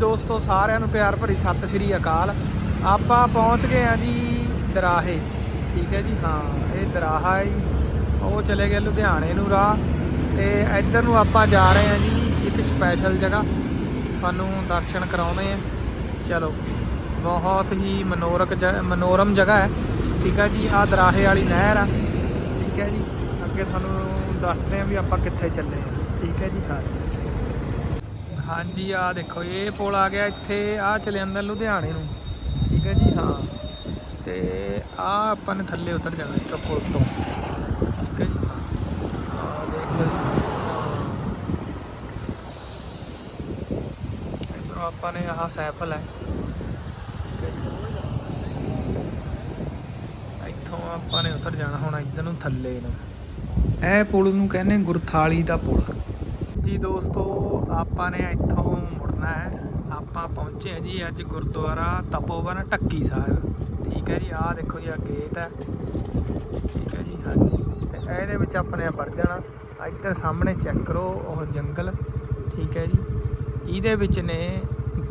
ਦੋਸਤੋ, ਸਾਰਿਆਂ ਨੂੰ ਪਿਆਰ ਭਰੀ ਸਤਿ ਸ਼੍ਰੀ ਅਕਾਲ। ਆਪਾਂ ਪਹੁੰਚ ਗਏ ਆ ਜੀ ਦਰਾਹੇ। ਠੀਕ ਹੈ ਜੀ? ਹਾਂ, ਇਹ ਦਰਾਹਾ ਹੈ ਜੀ। ਉਹ ਚਲੇ ਗਏ ਲੁਧਿਆਣੇ ਨੂੰ ਰਾਹ। ਤੇ ਇੱਧਰ ਨੂੰ ਆਪਾਂ ਜਾ ਰਹੇ ਆ ਜੀ, ਇੱਕ ਸਪੈਸ਼ਲ ਜਗ੍ਹਾ। ਤੁਹਾਨੂੰ ਦਰਸ਼ਨ ਕਰਾਉਣੇ ਆ। ਚਲੋ, ਬਹੁਤ ਹੀ ਮਨੋਰਕ ਜ- ਮਨੋਰਮ ਜਗ੍ਹਾ ਹੈ। ਠੀਕ ਹੈ ਜੀ? ਆਹ ਦਰਾਹੇ ਵਾਲੀ ਨਹਿਰ ਆ। ਠੀਕ ਹੈ ਜੀ? ਅੱਗੇ ਤੁਹਾਨੂੰ ਦੱਸਦੇ ਆ ਵੀ ਆਪਾਂ ਕਿੱਥੇ ਚੱਲੇ ਆ ਠੀਕ ਹੈ ਜੀ? ਹਾਂ। ਹਾਂਜੀ, ਆ ਦੇਖੋ, ਇਹ ਪੁਲ ਆ ਗਿਆ ਇੱਥੇ, ਆ ਚਲੇ ਜਾਂਦਾ ਲੁਧਿਆਣੇ ਨੂੰ। ਠੀਕ ਹੈ ਜੀ? ਹਾਂ। ਤੇ ਆ ਆਪਾਂ ਨੇ ਥੱਲੇ ਉਤਰ ਜਾਣਾ ਇੱਥੋਂ ਪੁਲ ਤੋਂ। ਠੀਕ ਹੈ ਜੀ? ਆ ਦੇਖ ਲਓ ਜੀ। ਆਪਾਂ ਨੇ ਆਹ ਸੈਫਲ ਹੈ ਇੱਥੋਂ ਆਪਾਂ ਨੇ ਉਤਰ ਜਾਣਾ ਹੁਣ ਇੱਧਰ ਨੂੰ ਥੱਲੇ ਨੂੰ। ਇਹ ਪੁਲ ਨੂੰ ਕਹਿੰਦੇ ਗੁਰਥਾਲੀ ਦਾ ਪੁਲ। ਜੀ ਦੋਸਤੋ, ਆਪਾਂ ਨੇ ਇੱਥੋਂ ਮੁੜਨਾ ਹੈ। ਆਪਾਂ ਪਹੁੰਚੇ ਹਾਂ ਜੀ ਅੱਜ ਗੁਰਦੁਆਰਾ ਤਪੋਵਨ ਟੱਕੀ ਸਾਹਿਬ। ਠੀਕ ਹੈ ਜੀ, ਆਹ ਦੇਖੋ ਜੀ ਆ ਗੇਟ ਹੈ। ਠੀਕ ਹੈ ਜੀ, ਹਾਂਜੀ। ਤੇ ਇਹਦੇ ਵਿੱਚ ਆਪਣੇ ਵੜ ਜਾਣਾ। ਇੱਧਰ ਸਾਹਮਣੇ ਚੈੱਕ ਕਰੋ, ਉਹ ਜੰਗਲ। ਠੀਕ ਹੈ ਜੀ। ਇਹਦੇ ਵਿੱਚ ਨੇ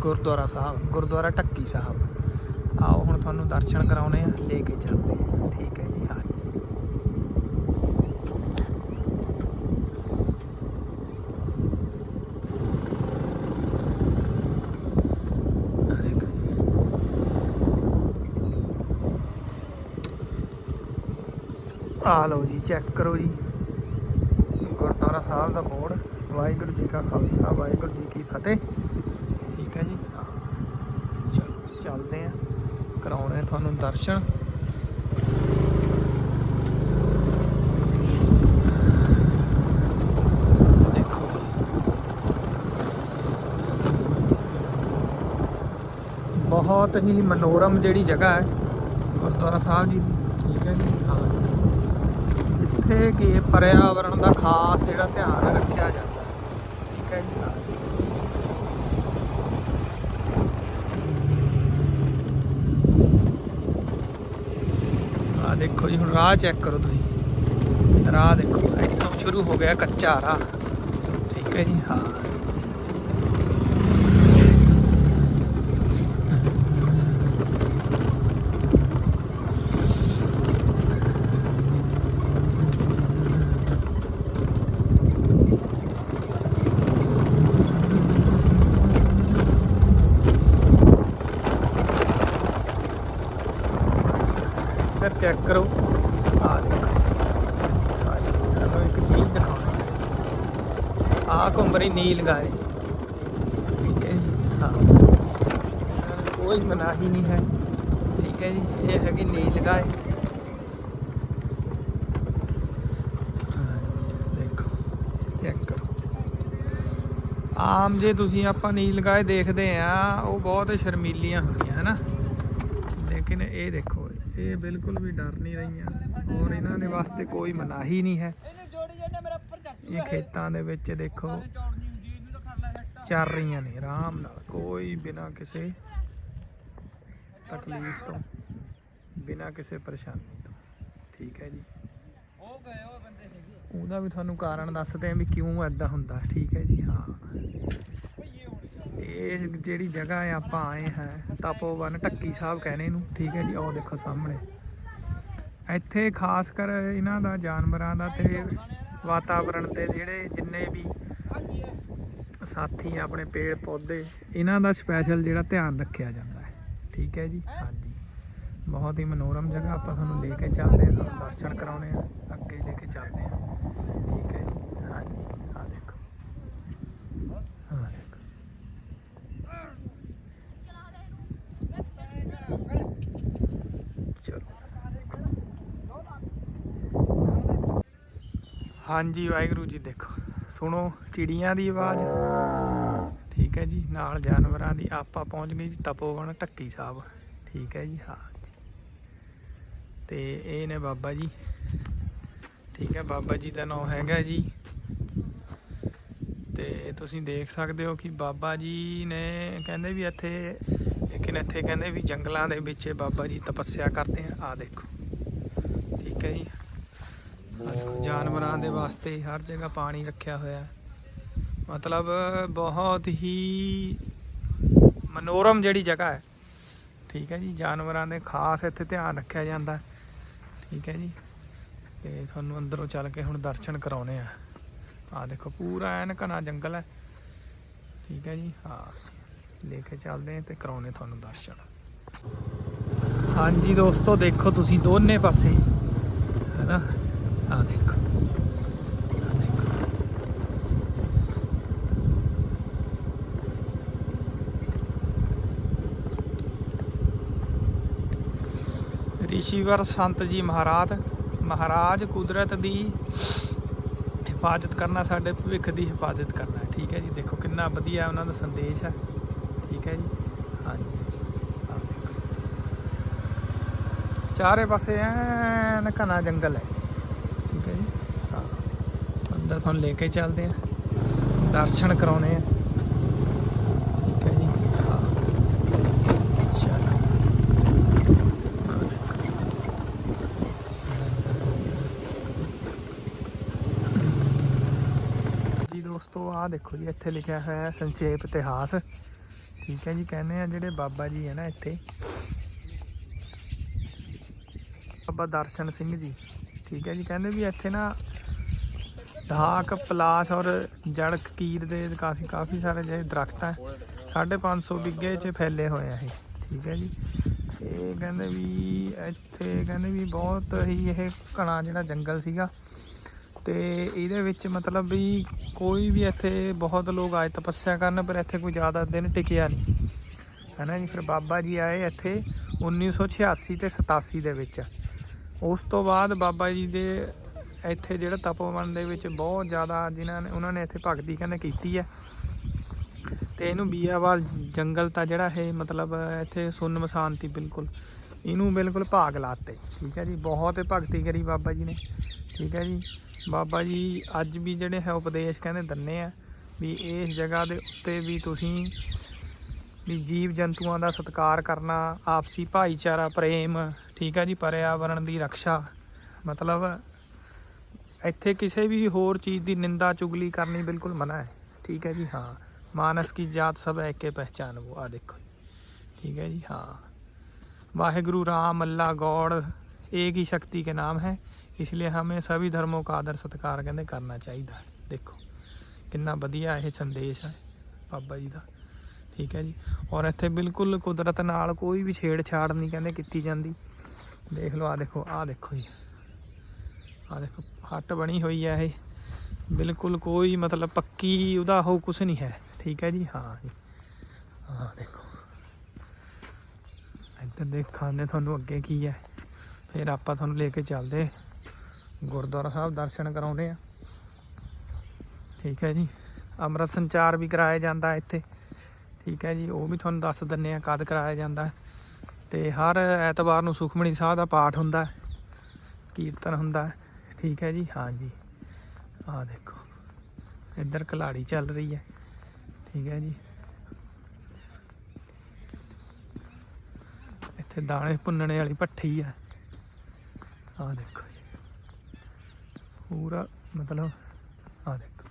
ਗੁਰਦੁਆਰਾ ਸਾਹਿਬ, ਗੁਰਦੁਆਰਾ ਟੱਕੀ ਸਾਹਿਬ। ਆਓ ਹੁਣ ਤੁਹਾਨੂੰ ਦਰਸ਼ਨ ਕਰਾਉਣੇ ਆ ਲੈ ਕੇ ਚੱਲਦੇ ਆ ਠੀਕ ਹੈ ਜੀ ਹਾਂਜੀ ਆਹ ਦੇਖੋ ਜੀ। ਆ ਲਓ ਜੀ ਚੈੱਕ ਕਰੋ ਜੀ। ਗੁਰਦੁਆਰਾ ਸਾਹਿਬ ਦਾ ਬੋਰਡ, ਵਾਹਿਗੁਰੂ ਜੀ ਕਾ ਖਾਲਸਾ, ਵਾਹਿਗੁਰੂ ਜੀ ਕੀ ਫਤਿਹ। ਠੀਕ ਹੈ ਜੀ? ਚਲੋ, ਚੱਲਦੇ ਆ ਕਰਾਉਣੇ ਤੁਹਾਨੂੰ ਦਰਸ਼ਨ। ਦੇਖੋ ਬਹੁਤ ਹੀ ਮਨੋਰਮ ਜਿਹੜੀ ਜਗ੍ਹਾ ਹੈ, ਗੁਰਦੁਆਰਾ ਸਾਹਿਬ ਜੀ ਠੀਕ ਹੈ ਜੀ? ਹਾਂ। ਇੱਥੇ ਕਿ ਪਰਿਆਵਰਣ ਦਾ ਖਾਸ ਜਿਹੜਾ ਧਿਆਨ ਰੱਖਿਆ ਜਾਂਦਾ ਠੀਕ ਹੈ ਜੀ? ਆ ਦੇਖੋ ਜੀ, ਹੁਣ ਰਾਹ ਚੈੱਕ ਕਰੋ ਤੁਸੀਂ। ਰਾਹ ਦੇਖੋ, ਇੱਥੋਂ ਸ਼ੁਰੂ ਹੋ ਗਿਆ ਕੱਚਾ ਰਾਹ। ਠੀਕ ਹੈ ਜੀ? ਹਾਂ ਇੱਧਰ ਚੈੱਕ ਕਰੋ। ਆ ਦੇਖੋ। ਤੁਹਾਨੂੰ ਇੱਕ ਚੀਜ਼ ਦਿਖਾਉਣੀ ਆ ਘੁੰਮ ਨੀਲ ਗਾਏ। ਠੀਕ ਹੈ ਜੀ? ਹਾਂ। ਕੋਈ ਮਨਾਹੀ ਨਹੀਂ ਹੈ। ਠੀਕ ਹੈ ਜੀ? ਇਹ ਹੈਗੀ ਨੀਲ ਗਾਏ। ਦੇਖੋ ਚੈੱਕ ਕਰੋ। ਆਮ ਜੇ ਤੁਸੀਂ ਆਪਾਂ ਨੀਲ ਗਾਏ ਦੇਖਦੇ ਆ ਉਹ ਬਹੁਤ ਸ਼ਰਮੀਲੀਆਂ ਹੁੰਦੀਆਂ, ਹੈ ਨਾ? ਲੇਕਿਨ ਇਹ ਦੇਖੋ ਇਹ ਬਿਲਕੁਲ ਵੀ ਡਰ ਨਹੀਂ ਰਹੀਆਂ। ਔਰ ਇਹਨਾਂ ਦੇ ਵਾਸਤੇ ਕੋਈ ਮਨਾਹੀ ਨਹੀਂ ਹੈ। ਇਹ ਖੇਤਾਂ ਦੇ ਵਿੱਚ ਦੇਖੋ। ਚੱਲ ਰਹੀਆਂ ਨੇ ਆਰਾਮ ਨਾਲ ਕੋਈ ਬਿਨਾ ਕਿਸੇ ਤਕਲੀਫ ਤੋਂ ਬਿਨਾ ਕਿਸੇ ਪਰੇਸ਼ਾਨੀ ਤੋਂ। ਠੀਕ ਹੈ ਜੀ। ਉਹਦਾ ਵੀ ਤੁਹਾਨੂੰ ਕਾਰਨ ਦੱਸਦੇ ਆ ਵੀ ਕਿਉਂ ਐਦਾਂ ਹੁੰਦਾ ਠੀਕ ਹੈ ਜੀ ਹਾਂ। ਇਹ ਜਿਹੜੀ ਜਗ੍ਹਾ ਹੈ ਆਪਾਂ ਆਏ ਹਾਂ ਤਪੋਵਨ ਢੱਕੀ ਸਾਹਿਬ ਕਹਿੰਦੇ ਨੂੰ ਠੀਕ ਹੈ ਜੀ ਉਹ ਦੇਖੋ ਸਾਹਮਣੇ। ਇੱਥੇ ਖਾਸ ਕਰ ਇਹਨਾਂ ਦਾ, ਜਾਨਵਰਾਂ ਦਾ ਤੇ ਵਾਤਾਵਰਣ ਤੇ ਜਿਹੜੇ ਜਿੰਨੇ ਵੀ ਸਾਥੀ ਆਪਣੇ ਪੇੜ ਪੌਦੇ, ਇਹਨਾਂ ਦਾ ਸਪੈਸ਼ਲ ਜਿਹੜਾ ਧਿਆਨ ਰੱਖਿਆ ਜਾਂਦਾ ਹੈ। ਠੀਕ ਹੈ ਜੀ? ਹਾਂਜੀ। ਬਹੁਤ ਹੀ ਮਨੋਰਮ ਜਗ੍ਹਾ ਆਪਾਂ ਤੁਹਾਨੂੰ ਲੈ ਕੇ ਚੱਲਦੇ ਹਾਂ, ਤੁਹਾਨੂੰ ਦਰਸ਼ਨ ਕਰਾਉਣੇ ਆ ਅੱਗੇ ਲੈ ਕੇ ਚੱਲਦੇ ਹਾਂ। ਠੀਕ ਹੈ ਜੀ? ਹਾਂਜੀ ਆ ਦੇਖੋ ਆ ਦੇਖੋ ਚਲੋ ਹਾਂਜੀ, ਵਾਹਿਗੁਰੂ ਜੀ ਦੇਖੋ। ਸੁਣੋ, ਚਿੜੀਆਂ ਦੀ ਆਵਾਜ਼। ਠੀਕ ਹੈ ਜੀ, ਨਾਲ ਜਾਨਵਰਾਂ ਦੀ। ਆਪਾਂ ਪਹੁੰਚ ਗਏ ਜੀ ਤਪੋਵਨ ਢੱਕੀ ਸਾਹਿਬ। ਠੀਕ ਹੈ ਜੀ, ਹਾਂ ਜੀ। ਤੇ ਇਹ ਨੇ ਬਾਬਾ ਜੀ। ਠੀਕ ਹੈ, ਬਾਬਾ ਜੀ ਦਾ ਨਾਮ ਹੈਗਾ ਜੀ। ਤੇ ਤੁਸੀਂ ਦੇਖ ਸਕਦੇ ਹੋ ਕਿ ਬਾਬਾ ਜੀ ਨੇ ਕਹਿੰਦੇ ਵੀ ਇੱਥੇ ਲੇਕਿਨ ਇੱਥੇ ਕਹਿੰਦੇ ਵੀ ਜੰਗਲਾਂ ਦੇ ਵਿੱਚ ਬਾਬਾ ਜੀ ਤਪੱਸਿਆ ਕਰਦੇ ਆ। ਆ ਦੇਖੋ। ਠੀਕ ਹੈ ਜੀ। ਜਾਨਵਰਾਂ ਦੇ ਵਾਸਤੇ ਹਰ ਜਗ੍ਹਾ ਪਾਣੀ ਰੱਖਿਆ ਹੋਇਆ ਹੈ। ਮਤਲਬ ਬਹੁਤ ਹੀ ਮਨੋਰਮ ਜਿਹੜੀ ਜਗ੍ਹਾ ਹੈ। ਠੀਕ ਹੈ ਜੀ, ਜਾਨਵਰਾਂ ਦੇ ਖਾਸ ਇੱਥੇ ਧਿਆਨ ਰੱਖਿਆ ਜਾਂਦਾ ਠੀਕ ਹੈ ਜੀ, ਤੇ ਤੁਹਾਨੂੰ ਅੰਦਰੋਂ ਚੱਲ ਕੇ ਹੁਣ ਦਰਸ਼ਨ ਕਰਾਉਣੇ ਆ। ਆ ਦੇਖੋ, ਪੂਰਾ ਐਨ ਘਣਾ ਜੰਗਲ ਹੈ। ਠੀਕ ਹੈ ਜੀ ਹਾਂ ਲੈ ਕੇ ਚੱਲਦੇ ਆ ਤੇ ਕਰਾਉਣੇ ਤੁਹਾਨੂੰ ਦਰਸ਼ਨ। ਹਾਂਜੀ ਦੋਸਤੋ, ਦੇਖੋ ਤੁਸੀਂ ਦੋਨੇ ਪਾਸੇ ਹੈਨਾ ਆ ਦੇਖੋ ਰਿਸ਼ੀਵਰ ਸੰਤ ਜੀ ਮਹਾਰਾਜ ਮਹਾਰਾਜ ਕੁਦਰਤ ਦੀ ਹਿਫਾਜ਼ਤ ਕਰਨਾ, ਸਾਡੇ ਭਵਿੱਖ ਦੀ ਹਿਫਾਜ਼ਤ ਕਰਨਾ ਠੀਕ ਹੈ ਜੀ, ਦੇਖੋ ਕਿੰਨਾ ਵਧੀਆ ਉਹਨਾਂ ਦਾ ਸੰਦੇਸ਼ ਹੈ। ਠੀਕ ਹੈ ਜੀ, ਹਾਂਜੀ। ਆਹ ਚਾਰੇ ਪਾਸੇ ਐਨ ਘਣਾ ਜੰਗਲ ਹੈ। ਅੰਦਰ ਤੁਹਾਨੂੰ ਲੈ ਕੇ ਚੱਲਦੇ ਆ। ਦਰਸ਼ਨ ਕਰਾਉਣੇ ਆ। ਠੀਕ ਹੈ ਜੀ। ਜੀ ਦੋਸਤੋ, ਆਹ ਦੇਖੋ ਜੀ, ਇੱਥੇ ਲਿਖਿਆ ਹੋਇਆ ਹੈ ਸੰਖੇਪ ਇਤਿਹਾਸ। ਠੀਕ ਹੈ ਜੀ, ਕਹਿੰਦੇ ਆ ਜਿਹੜੇ ਬਾਬਾ ਜੀ ਹੈ ਨਾ ਇੱਥੇ। ਬਾਬਾ ਦਰਸ਼ਨ ਸਿੰਘ ਜੀ। ਠੀਕ ਹੈ ਜੀ, ਕਹਿੰਦੇ ਵੀ ਇੱਥੇ ਨਾ ਢਾਕ, ਪਲਾਸ ਔਰ ਜੜ ਕੀਰ ਦੇ ਕਾਫੀ ਕਾਫੀ ਸਾਰੇ ਜਿਹੜੇ ਦਰਖਤ ਹੈ 550 ਬਿੱਗੇ 'ਚ ਫੈਲੇ ਹੋਏ ਆ ਇਹ, ਠੀਕ ਹੈ ਜੀ। ਇਹ ਕਹਿੰਦੇ ਵੀ ਇੱਥੇ ਕਹਿੰਦੇ ਵੀ ਬਹੁਤ ਹੀ ਇਹ ਘਣਾ ਜਿਹੜਾ ਜੰਗਲ ਸੀਗਾ। ਤੇ ਇਹਦੇ ਵਿੱਚ ਮਤਲਬ ਵੀ ਕੋਈ ਵੀ ਇੱਥੇ ਬਹੁਤ ਲੋਕ ਆਏ ਤਪੱਸਿਆ ਕਰਨ, ਪਰ ਇੱਥੇ ਕੋਈ ਜ਼ਿਆਦਾ ਦਿਨ ਟਿਕਿਆ ਨਹੀਂ। ਹੈਨਾ ਜੀ, ਫਿਰ ਬਾਬਾ ਜੀ ਆਏ ਇੱਥੇ 1986 ਤੇ 87 ਦੇ ਵਿੱਚ। ਉਸ ਤੋਂ ਬਾਅਦ ਬਾਬਾ ਜੀ ਦੇ ਇੱਥੇ ਜਿਹੜਾ ਤਪੋਵਨ ਦੇ ਵਿੱਚ ਬਹੁਤ ਜ਼ਿਆਦਾ ਜਿਨ੍ਹਾਂ ਨੇ ਉਹਨਾਂ ਨੇ ਇੱਥੇ ਭਗਤੀ ਕਹਿੰਦੇ ਕੀਤੀ ਹੈ। ਤੇ ਇਹਨੂੰ ਬੀਆਵਾਲ ਜੰਗਲ ਤਾਂ ਜਿਹੜਾ ਇਹ ਮਤਲਬ ਇੱਥੇ ਸੁੰਨ ਮਸਾਨਤੀ ਬਿਲਕੁਲ। ਇਹਨੂੰ ਬਿਲਕੁਲ ਭਾਗ ਲਾਤੇ। ਠੀਕ ਹੈ ਜੀ, ਬਹੁਤ ਭਗਤੀ ਕਰੀ ਬਾਬਾ ਜੀ ਨੇ। ਠੀਕ ਹੈ ਜੀ, ਬਾਬਾ ਜੀ ਅੱਜ ਵੀ ਜਿਹੜੇ ਹੈ ਉਪਦੇਸ਼ ਕਹਿੰਦੇ ਦੰਨੇ ਆ ਵੀ ਇਸ ਜਗ੍ਹਾ ਦੇ ਉੱਤੇ ਵੀ ਤੁਸੀਂ ਵੀ ਜੀਵ ਜੰਤੂਆਂ ਦਾ ਸਤਿਕਾਰ ਕਰਨਾ, ਆਪਸੀ ਭਾਈਚਾਰਾ, ਪ੍ਰੇਮ, ਠੀਕ ਹੈ ਜੀ ਪਰਿਆਵਰਣ ਦੀ ਰੱਖਿਆ। ਮਤਲਬ ਇੱਥੇ ਕਿਸੇ ਵੀ ਹੋਰ ਚੀਜ਼ ਦੀ ਨਿੰਦਾ ਚੁਗਲੀ ਕਰਨੀ ਬਿਲਕੁਲ ਮਨਾ ਹੈ ਠੀਕ ਹੈ ਜੀ ਹਾਂ ਮਾਨਸ ਕੀ ਜਾਤ ਸਭ ਹੈ ਕੇ ਪਹਿਚਾਨ ਉਹ ਆ ਦੇਖੋ ठीक है जी हाँ वाहेगुरु राम अल्लाह गौड़ एक ही शक्ति के नाम है इसलिए हमें सभी धर्मों का आदर सत्कार ਕਹਿੰਦੇ ਕਰਨਾ ਚਾਹੀਦਾ ਹੈ ਦੇਖੋ ਕਿੰਨਾ ਵਧੀਆ ਇਹ ਸੰਦੇਸ਼ ਹੈ ਬਾਬਾ ਜੀ ਦਾ ਠੀਕ ਹੈ ਜੀ ਔਰ ਇੱਥੇ ਬਿਲਕੁਲ ਕੁਦਰਤ ਨਾਲ ਕੋਈ ਵੀ ਛੇੜਛਾੜ ਨਹੀਂ ਕਹਿੰਦੇ ਕੀਤੀ ਜਾਂਦੀ ਦੇਖ ਲਓ ਆ ਦੇਖੋ ਆ ਦੇਖੋ ਜੀ ਆ ਦੇਖੋ, ਹੱਟ ਬਣੀ ਹੋਈ ਹੈ ਇਹ। ਬਿਲਕੁਲ ਕੋਈ ਮਤਲਬ ਪੱਕੀ ਉਹਦਾ ਉਹ ਕੁਝ ਨਹੀਂ ਹੈ। ਠੀਕ ਹੈ ਜੀ? ਹਾਂ ਜੀ। ਹਾਂ ਦੇਖੋ। ਇੱਧਰ ਦੇਖਾਂਦੇ ਤੁਹਾਨੂੰ ਅੱਗੇ ਕੀ ਹੈ? ਫਿਰ ਆਪਾਂ ਤੁਹਾਨੂੰ ਲੈ ਕੇ ਚੱਲਦੇ। ਗੁਰਦੁਆਰਾ ਸਾਹਿਬ ਦਰਸ਼ਨ ਕਰਾਉਂਦੇ ਆ ਠੀਕ ਹੈ ਜੀ? ਅੰਮ੍ਰਿਤ ਸੰਚਾਰ ਵੀ ਕਰਾਇਆ ਜਾਂਦਾ ਇੱਥੇ। ਠੀਕ ਹੈ ਜੀ? ਉਹ ਵੀ ਤੁਹਾਨੂੰ ਦੱਸ ਦਿੰਨੇ ਆ ਕਦ ਕਰਾਇਆ ਜਾਂਦਾ। ਹੈ ਤੇ ਹਰ ਐਤਵਾਰ ਨੂੰ ਸੁਖਮਣੀ ਸਾਹਿਬ ਦਾ ਪਾਠ ਹੁੰਦਾ ਕੀਰਤਨ ਹੁੰਦਾ ਠੀਕ ਹੈ ਜੀ? ਹਾਂ ਜੀ ਆਹ ਦੇਖੋ। ਇੱਧਰ ਕਲਾੜੀ ਚੱਲ ਰਹੀ ਹੈ। ਠੀਕ ਹੈ ਜੀ। ਇੱਥੇ ਦਾਣੇ ਭੁੰਨਣੇ ਵਾਲੀ ਭੱਠੀ ਆ ਆਹ ਦੇਖੋ ਜੀ। ਪੂਰਾ ਮਤਲਬ ਆਹ ਦੇਖੋ।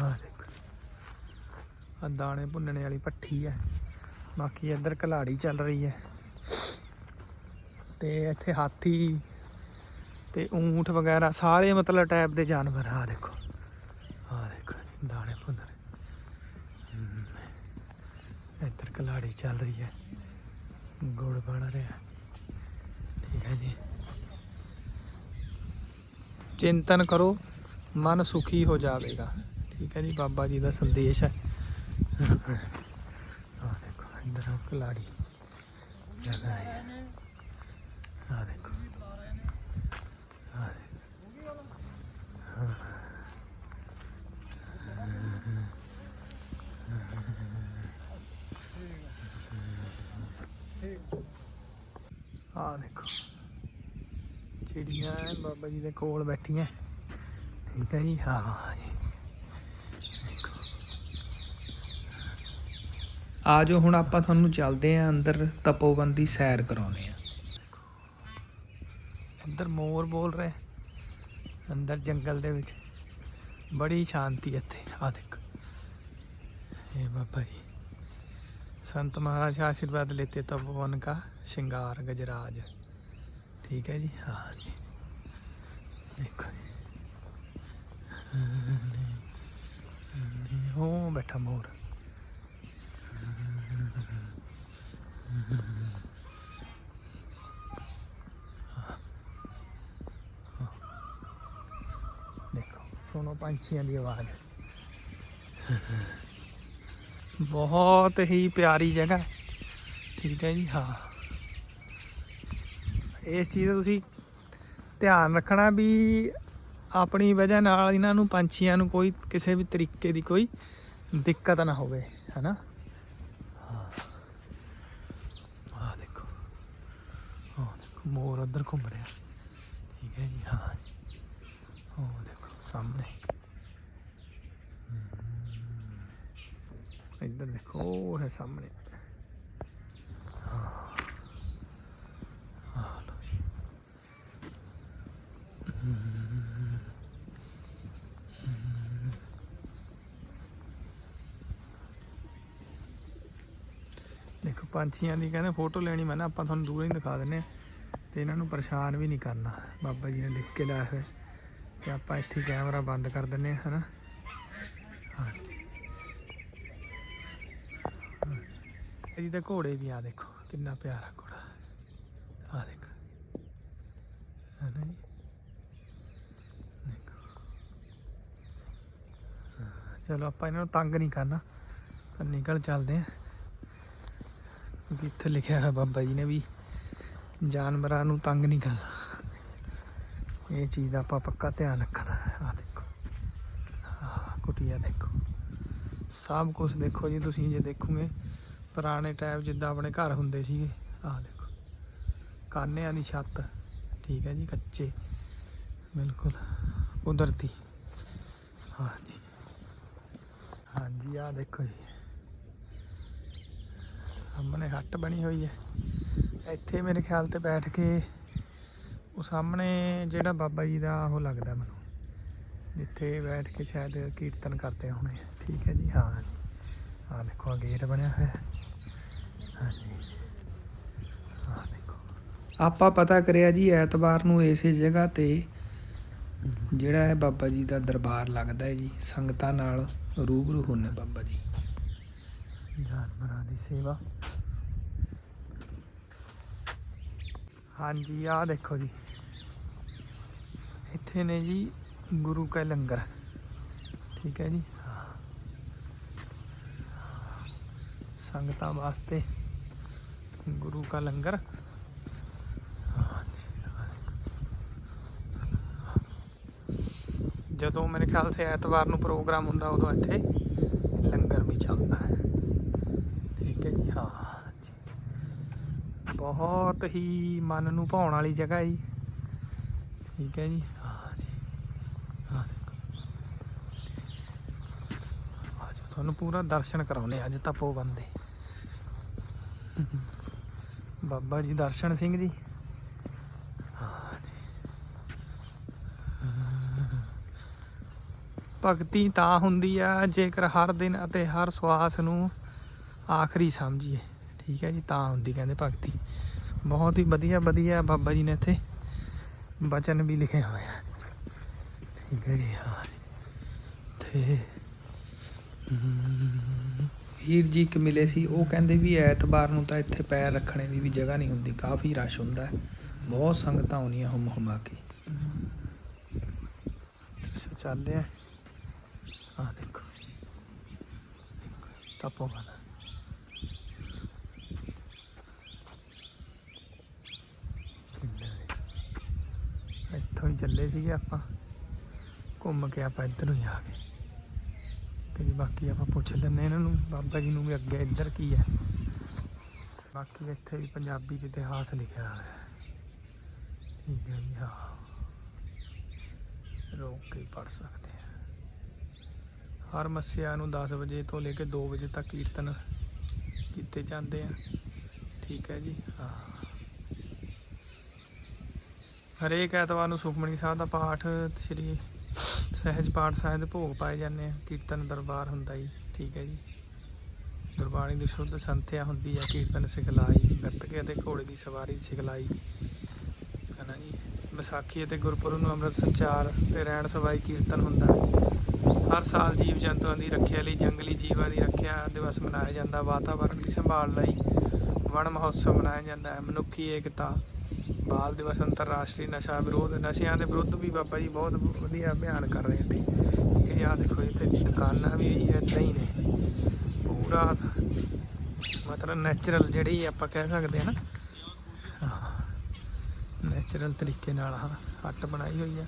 ਆਹ ਦੇਖੋ। ਆ ਦਾਣੇ ਭੁੰਨਣੇ ਵਾਲੀ ਭੱਠੀ ਆ ਬਾਕੀ ਇੱਧਰ ਕਲਾੜੀ ਚੱਲ ਰਹੀ ਹੈ। ਤੇ ਇੱਥੇ ਹਾਥੀ ਤੇ ਊਂਠ ਵਗੈਰਾ ਸਾਰੇ ਮਤਲਬ ਟਾਈਪ ਦੇ ਜਾਨਵਰ ਆ ਦੇਖੋ। ਆ ਦੇਖੋ ਦਾਣੇ ਭੁੰਨ ਇੱਧਰ ਕਲਾੜੀ ਚੱਲ ਰਹੀ ਹੈ। ਗੁੜ ਬਣ ਰਿਹਾ। ਠੀਕ ਹੈ ਜੀ। ਚਿੰਤਨ ਕਰੋ, ਮਨ ਸੁਖੀ ਹੋ ਜਾਵੇਗਾ। ਠੀਕ ਹੈ ਜੀ, ਬਾਬਾ ਜੀ ਦਾ ਸੰਦੇਸ਼ ਹੈ। ਆ ਦੇਖੋ ਇੱਧਰ ਕਲਾੜੀ ਚੱਲ ਹੈ ਆ ਦੇਖੋ ਆ ਦੇਖੋ ਆ ਦੇਖੋ ਚਿੜੀਆਂ ਐਨ ਬਾਬਾ ਜੀ ਦੇ ਕੋਲ ਬੈਠੀਆਂ ਠੀਕ ਹੈ ਜੀ ਹਾਂ ਜੀ ਦੇਖੋ ਆ ਜਾਓ ਹੁਣ ਆਪਾਂ ਤੁਹਾਨੂੰ ਚੱਲਦੇ ਆਂ ਅੰਦਰ ਤਪੋਵਨ ਦੀ ਸੈਰ ਕਰਾਉਂਦੇ ਆ ਅੰਦਰ ਮੋਰ ਬੋਲ ਰਹੇ ਅੰਦਰ ਜੰਗਲ ਦੇ ਵਿੱਚ ਬੜੀ ਸ਼ਾਂਤੀ ਇੱਥੇ ਆ ਦੇਖ ये बाबा जी संत महाराज का आशीर्वाद लेते तब उनका श्रृंगार गजराज ਠੀਕ ਹੈ ਜੀ, ਹਾਂ ਜੀ। ਦੇਖੋ ਜੀ। ਹੋ ਬੈਠਾ ਮੋਰ। ਦੇਖੋ, ਸੁਣੋ ਪੰਛੀਆਂ ਦੀ ਆਵਾਜ਼। ਬਹੁਤ ਹੀ ਪਿਆਰੀ ਜਗ੍ਹਾ। ਠੀਕ ਹੈ ਜੀ, ਹਾਂ। ਇਸ ਚੀਜ਼ ਦਾ ਤੁਸੀਂ ਧਿਆਨ ਰੱਖਣਾ ਵੀ ਆਪਣੀ ਵਜ੍ਹਾ ਨਾਲ ਇਹਨਾਂ ਨੂੰ ਪੰਛੀਆਂ ਨੂੰ ਕੋਈ ਕਿਸੇ ਵੀ ਤਰੀਕੇ ਦੀ ਕੋਈ ਦਿੱਕਤ ਨਾ ਹੋਵੇ, ਹੈਨਾ? ਹਾਂ। ਆਹ ਦੇਖੋ। ਆਹ ਦੇਖੋ, ਮੋਰ ਉੱਧਰ ਘੁੰਮ ਰਿਹਾ। ਠੀਕ ਹੈ ਜੀ, ਹਾਂ। ਜੀ ਉਹ ਦੇਖੋ, ਸਾਹਮਣੇ। ਇੱਧਰ ਦੇਖੋ, ਉਹ ਹੈ ਸਾਹਮਣੇ ਹਾਂ ਆਹ ਲਓ ਜੀ। ਹਮ, ਹਮ। ਦੇਖੋ ਪੰਛੀਆਂ ਦੀ ਕਹਿੰਦੇ ਫੋਟੋ ਲੈਣੀ ਮੈਂ ਨਾ, ਆਪਾਂ ਤੁਹਾਨੂੰ ਦੂਰੋਂ ਹੀ ਦਿਖਾ ਦਿੰਨੇ ਆ ਤੇ ਇਹਨਾਂ ਨੂੰ ਪਰੇਸ਼ਾਨ ਵੀ ਨਹੀਂ ਕਰਨਾ। ਬਾਬਾ ਜੀ ਨੇ ਲਿਖ ਕੇ ਲਾਇਆ ਹੋਇਆ। ਤੇ ਆਪਾਂ ਇੱਥੇ ਕੈਮਰਾ ਬੰਦ ਕਰ ਦਿੰਨੇ ਆ ਹਨਾ? ਹਾਂਜੀ ਇਹਦੀ ਤਾਂ ਘੋੜੇ ਵੀ ਆ ਦੇਖੋ, ਕਿੰਨਾ ਪਿਆਰਾ ਘੋੜਾ। ਆ ਦੇਖੋ। ਹਨਾ ਜੀ? ਦੇਖੋ। ਚਲੋ ਆਪਾਂ ਇਹਨਾਂ ਨੂੰ ਤੰਗ ਨਹੀਂ ਕਰਨਾ। ਪਰ ਨਿਕਲ ਚੱਲਦੇ ਆ ਕਿਉਂਕਿ ਇੱਥੇ ਲਿਖਿਆ ਹੈ ਬਾਬਾ ਜੀ ਨੇ ਵੀ ਜਾਨਵਰਾਂ ਨੂੰ ਤੰਗ ਨਹੀਂ ਕਰਨਾ। ਇਹ ਚੀਜ਼ ਦਾ ਆਪਾਂ ਪੱਕਾ ਧਿਆਨ ਰੱਖਣਾ ਹੈ। ਆ ਦੇਖੋ। ਆਹ ਕੁਟੀਆ ਦੇਖੋ। ਸਭ ਕੁਝ ਦੇਖੋ ਜੀ ਤੁਸੀਂ ਜੇ ਦੇਖੋਗੇ, ਪੁਰਾਣੇ ਟਾਈਮ ਜਿੱਦਾਂ ਆਪਣੇ ਘਰ ਹੁੰਦੇ ਸੀਗੇ। ਆਹ ਦੇਖੋ। ਕਾਨਿਆਂ ਦੀ ਛੱਤ। ਠੀਕ ਹੈ ਜੀ, ਕੱਚੇ। ਬਿਲਕੁਲ। ਕੁਦਰਤੀ। ਹਾਂਜੀ। ਹਾਂਜੀ, ਆਹ ਦੇਖੋ ਜੀ। ਸਾਹਮਣੇ ਹੱਟ ਬਣੀ ਹੋਈ ਹੈ। ਇੱਥੇ ਮੇਰੇ ਖਿਆਲ ਤੇ ਬੈਠ ਕੇ ਉਹ ਸਾਹਮਣੇ ਜਿਹੜਾ ਬਾਬਾ ਜੀ ਦਾ ਉਹ ਲੱਗਦਾ ਮੈਨੂੰ, ਜਿੱਥੇ ਬੈਠ ਕੇ ਸ਼ਾਇਦ ਕੀਰਤਨ ਕਰਦੇ ਹੋਣੇ। ਠੀਕ ਹੈ ਜੀ, ਹਾਂ ਆਹ ਦੇਖੋ, ਆਹ ਗੇਟ ਬਣਿਆ ਹੋਇਆ ਹਾਂਜੀ ਆਹ ਦੇਖੋ। ਆਪਾਂ ਪਤਾ ਕਰਿਆ ਜੀ, ਐਤਵਾਰ ਨੂੰ ਇਸੇ ਜਗ੍ਹਾ ਤੇ ਜਿਹੜਾ ਹੈ ਬਾਬਾ ਜੀ ਦਾ ਦਰਬਾਰ ਲੱਗਦਾ ਹੈ ਜੀ, ਸੰਗਤਾਂ ਨਾਲ ਰੂਬਰੂ ਹੁੰਨੇ ਬਾਬਾ ਜੀ। ਜਾਨਵਰਾਂ ਦੀ ਸੇਵਾ। ਹਾਂਜੀ, ਆਹ ਦੇਖੋ ਜੀ। ਇੱਥੇ ਨੇ ਜੀ ਗੁਰੂ ਕਾ ਲੰਗਰ। ਠੀਕ ਹੈ ਜੀ। ਹਾਂ। ਸੰਗਤਾਂ ਵਾਸਤੇ ਗੁਰੂ ਕਾ ਲੰਗਰ। ਜਦੋਂ ਮੇਰੇ ਖਿਆਲ ਸੇ ਐਤਵਾਰ ਨੂੰ ਪ੍ਰੋਗਰਾਮ ਹੁੰਦਾ, ਉਦੋਂ ਇੱਥੇ ਲੰਗਰ ਵੀ ਚੱਲਦਾ ਹੈ ਜੀ ਹਾਂ ਜੀ। ਬਹੁਤ ਹੀ ਮਨ ਨੂੰ ਭਾਉਣ ਵਾਲੀ ਜਗ੍ਹਾ ਜੀ। ਠੀਕ ਹੈ ਜੀ। ਤੁਹਾਨੂੰ ਪੂਰਾ ਦਰਸ਼ਨ ਕਰਾਉਨੇ ਅੱਜ ਤਪੋ ਬੰਦੇ ਬਾਬਾ ਜੀ ਦਰਸ਼ਨ ਸਿੰਘ ਜੀ। ਜੀ। ਭਗਤੀ ਤਾਂ ਹੁੰਦੀ ਆ, ਜੇਕਰ ਹਰ ਦਿਨ ਅਤੇ ਹਰ ਸਵਾਸ ਨੂੰ ਆਖਰੀ ਸਮਝੀਏ। ਠੀਕ ਹੈ ਜੀ ਤਾਂ ਹੁੰਦੀ ਕਹਿੰਦੇ ਭਗਤੀ। ਬਹੁਤ ਹੀ ਵਧੀਆ ਵਧੀਆ ਬਾਬਾ ਜੀ ਨੇ ਇੱਥੇ ਬਚਨ ਵੀ ਲਿਖੇ ਹੋਏ ਆ। ਠੀਕ ਹੈ ਜੀ ਹਾਂ ਤੇ ਹਮ, ਵੀਰ ਜੀ ਇੱਕ ਮਿਲੇ ਸੀ ਉਹ ਕਹਿੰਦੇ ਵੀ ਐਤਵਾਰ ਨੂੰ ਤਾਂ ਇੱਥੇ ਪੈਰ ਰੱਖਣੇ ਦੀ ਵੀ ਜਗ੍ਹਾ ਨਹੀਂ ਹੁੰਦੀ ਕਾਫੀ ਰਸ਼ ਹੁੰਦਾ ਬਹੁਤ ਸੰਗਤਾਂ ਆਉਂਦੀਆਂ ਹੁਮ ਹੁਮਾ ਕੇ। ਚੱਲਦੇ ਆ ਆ ਦੇਖੋ। ਤਪੋਵਨ ਇੱਥੋਂ ਹੀ ਚੱਲੇ ਸੀਗੇ ਆਪਾਂ। ਘੁੰਮ ਕੇ ਆਪਾਂ ਇੱਧਰ ਨੂੰ ਹੀ ਆ ਗਏ। ਤੇ ਜੀ ਬਾਕੀ ਆਪਾਂ ਪੁੱਛ ਲੈਂਦੇ ਇਹਨਾਂ ਨੂੰ, ਬਾਬਾ ਜੀ ਨੂੰ ਵੀ ਅੱਗੇ ਇੱਧਰ ਕੀ ਹੈ। ਬਾਕੀ ਇੱਥੇ ਵੀ ਪੰਜਾਬੀ ਚ ਇਤਿਹਾਸ ਲਿਖਿਆ ਹੋਇਆ ਹੈ। ਠੀਕ ਹੈ ਜੀ, ਹਾਂ। ਰੋਕ ਕੇ ਪੜ ਸਕਦੇ ਆ ਹਰ ਮੱਸਿਆ ਨੂੰ 10 ਵਜੇ ਤੋਂ ਲੈ ਕੇ 2 ਵਜੇ ਤੱਕ ਕੀਰਤਨ ਕੀਤੇ ਜਾਂਦੇ ਆ। ਠੀਕ ਹੈ ਜੀ, ਹਾਂ। ਹਰੇਕ ਐਤਵਾਰ ਨੂੰ ਸੁਖਮਨੀ ਸਾਹਿਬ ਦਾ ਪਾਠ, ਸ੍ਰੀ ਸਹਿਜ ਪਾਠ ਸਾਹਿਬ ਦੇ ਭੋਗ ਪਾਏ ਜਾਂਦੇ ਆ ਕੀਰਤਨ ਦਰਬਾਰ ਹੁੰਦਾ ਜੀ, ਠੀਕ ਹੈ ਜੀ। ਗੁਰਬਾਣੀ ਦੀ ਸ਼ੁੱਧ ਸੰਥਿਆ ਹੁੰਦੀ ਹੈ, ਕੀਰਤਨ ਸਿਖਲਾਈ, ਗੱਤਕੇ ਅਤੇ ਘੋੜੇ ਦੀ ਸਵਾਰੀ ਸਿਖਲਾਈ, ਹੈ ਨਾ ਜੀ। ਵਿਸਾਖੀ ਅਤੇ ਗੁਰਪੁਰਬ ਨੂੰ ਅੰਮ੍ਰਿਤ ਸੰਚਾਰ ਤੇ ਰਹਿਣ ਸਵਾਈ ਕੀਰਤਨ ਹੁੰਦਾ ਹਰ ਸਾਲ ਜੀਵ ਜੰਤੂਆਂ ਦੀ ਰੱਖਿਆ ਲਈ, ਜੰਗਲੀ ਜੀਵਾਂ ਦੀ ਰੱਖਿਆ ਦਿਵਸ ਮਨਾਇਆ ਜਾਂਦਾ। ਵਾਤਾਵਰਣ ਦੀ ਸੰਭਾਲ ਲਈ ਵਣ ਮਹੋਤਸਵ ਮਨਾਇਆ ਜਾਂਦਾ ਹੈ। ਮਨੁੱਖੀ ਏਕਤਾ ਬਾਲ ਦਿਵਸ ਅੰਤਰਰਾਸ਼ਟਰੀ ਨਸ਼ਾ ਵਿਰੋਧ, ਨਸ਼ਿਆਂ ਦੇ ਵਿਰੁੱਧ ਵੀ ਬਾਬਾ ਜੀ ਬਹੁਤ ਵਧੀਆ ਅਭਿਆਨ ਕਰ ਰਹੇ ਇੱਥੇ ਠੀਕ ਹੈ ਦੇਖੋ ਇੱਥੇ ਦੁਕਾਨਾਂ ਵੀ ਇੱਦਾਂ ਹੀ ਨੇ। ਪੂਰਾ ਮਤਲਬ ਨੈਚੁਰਲ ਜਿਹੜੀ ਆਪਾਂ ਕਹਿ ਸਕਦੇ ਹਾਂ ਨਾ। ਨੈਚੁਰਲ ਤਰੀਕੇ ਨਾਲ ਹੱਟ ਬਣਾਈ ਹੋਈ ਆ।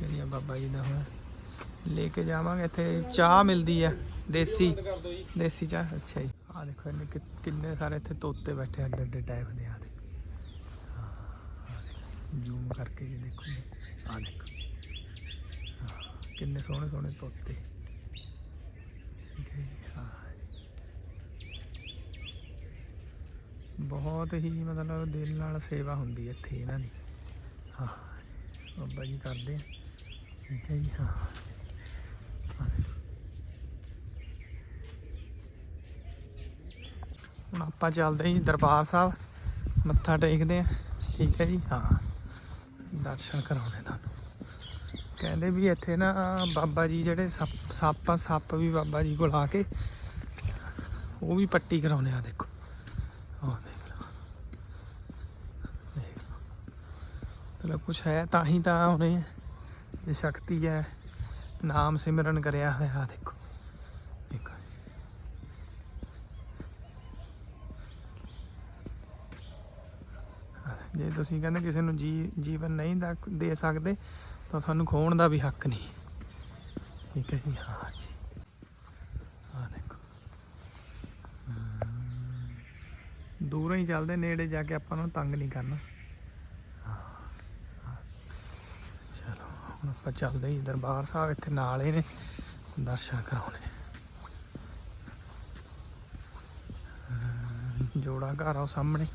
ਜਿਹੜੀ ਆ ਬਾਬਾ ਜੀ ਦਾ ਹੁਣ ਲੈ ਕੇ ਜਾਵਾਂਗੇ, ਇੱਥੇ ਚਾਹ ਮਿਲਦੀ ਆ, ਦੇਸੀ ਦੇਸੀ ਚਾਹ। ਅੱਛਾ ਜੀ। ਆ ਦੇਖੋ ਇਹਨੇ ਕਿ- ਕਿੰਨੇ ਸਾਰੇ ਇੱਥੇ ਤੋਤੇ ਬੈਠੇ ਅੱਡੇ ਅੱਡੇ ਟਾਈਪ ਦੇ ਆ। ਜ਼ੂਮ ਕਰਕੇ ਜੀ ਦੇਖੋ ਜੀ। ਆ ਦੇਖੋ ਹਾਂ, ਕਿੰਨੇ ਸੋਹਣੇ ਸੋਹਣੇ ਤੋਤੇ। ਹਾਂ ਬਹੁਤ ਹੀ ਮਤਲਬ ਦਿਲ ਨਾਲ ਸੇਵਾ ਹੁੰਦੀ ਹੈ ਇੱਥੇ ਇਹਨਾਂ ਦੀ। ਹਾਂ ਬਾਬਾ ਜੀ ਕਰਦੇ ਆ। ਠੀਕ ਹੈ ਜੀ ਹਾਂ। ਹੁਣ ਆਪਾਂ ਚੱਲਦੇ ਜੀ ਦਰਬਾਰ ਸਾਹਿਬ। ਮੱਥਾ ਟੇਕਦੇ ਆ ਠੀਕ ਹੈ ਜੀ ਹਾਂ। ਦਰਸ਼ਨ ਕਰਾਉਣੇ ਤੁਹਾਨੂੰ। ਕਹਿੰਦੇ ਵੀ ਇੱਥੇ ਨਾ, ਬਾਬਾ ਜੀ ਜਿਹੜੇ ਸੱਪ ਸੱਪ ਆ, ਸੱਪ ਵੀ ਬਾਬਾ ਜੀ ਕੋਲ ਆ ਕੇ ਉਹ ਵੀ ਪੱਟੀ ਕਰਾਉਣੇ ਆ, ਦੇਖੋ। ਆਹ ਦੇਖ ਲਓ। ਦੇਖ ਲਓ। ਮਤਲਬ ਕੁਛ ਹੈ ਤਾਂ ਹੀ ਤਾਂ ਉਹਨੇ ਜੇ ਸ਼ਕਤੀ ਹੈ, ਨਾਮ ਸਿਮਰਨ ਕਰਿਆ ਹੋਇਆ, ਦੇਖੋ। ਜੇ ਤੁਸੀਂ ਕਹਿੰਦੇ ਕਿਸੇ ਨੂੰ ਜੀ, ਜੀਵਨ ਨਹੀਂ ਦਾ, ਦੇ ਸਕਦੇ, ਤਾਂ ਤੁਹਾਨੂੰ ਖੋਣ ਦਾ ਵੀ ਹੱਕ ਨਹੀਂ। ਠੀਕ ਹੈ ਜੀ? ਹਾਂ ਜੀ। ਆ ਦੇਖੋ। ਦੂਰੋਂ ਹੀ ਚੱਲਦੇ, ਨੇੜੇ ਜਾ ਕੇ ਆਪਾਂ ਨੂੰ ਤੰਗ ਨਹੀਂ ਕਰਨਾ। ਚਲੋ, ਹੁਣ ਆਪਾਂ ਚੱਲਦੇ ਹੀ ਦਰਬਾਰ ਸਾਹਿਬ ਇੱਥੇ ਨਾਲ ਹੀ ਨੇ, ਦਰਸ਼ਨ ਕਰਾਉਣੇ। ਜੋੜਾ ਘਰ ਆ ਸਾਹਮਣੇ।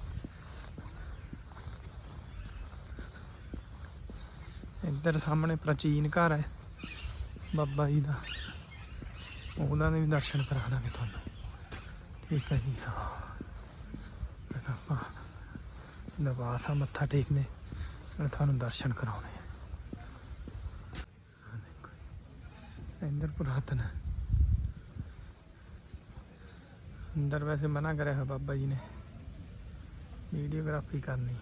ਇੱਧਰ ਸਾਹਮਣੇ ਪ੍ਰਾਚੀਨ ਘਰ ਹੈ। ਬਾਬਾ ਜੀ ਦਾ। ਉਹਨਾਂ ਦੇ ਵੀ ਦਰਸ਼ਨ ਕਰਾ ਦਾਂਗੇ ਤੁਹਾਨੂੰ। ਠੀਕ ਹੈ ਜੀ ਆਪਾਂ ਦਰਬਾਰ ਮੱਥਾ ਟੇਕਨੇ। ਤੁਹਾਨੂੰ ਦਰਸ਼ਨ ਕਰਾਉਣੇ ਆ। ਇੱਧਰ ਪੁਰਾਤਨ। ਹੈ ਅੰਦਰ ਵੈਸੇ ਮਨਾ ਕਰਿਆ ਹੈ ਬਾਬਾ ਜੀ ਨੇ। ਵੀਡੀਓਗ੍ਰਾਫੀ ਕਰਨੀ।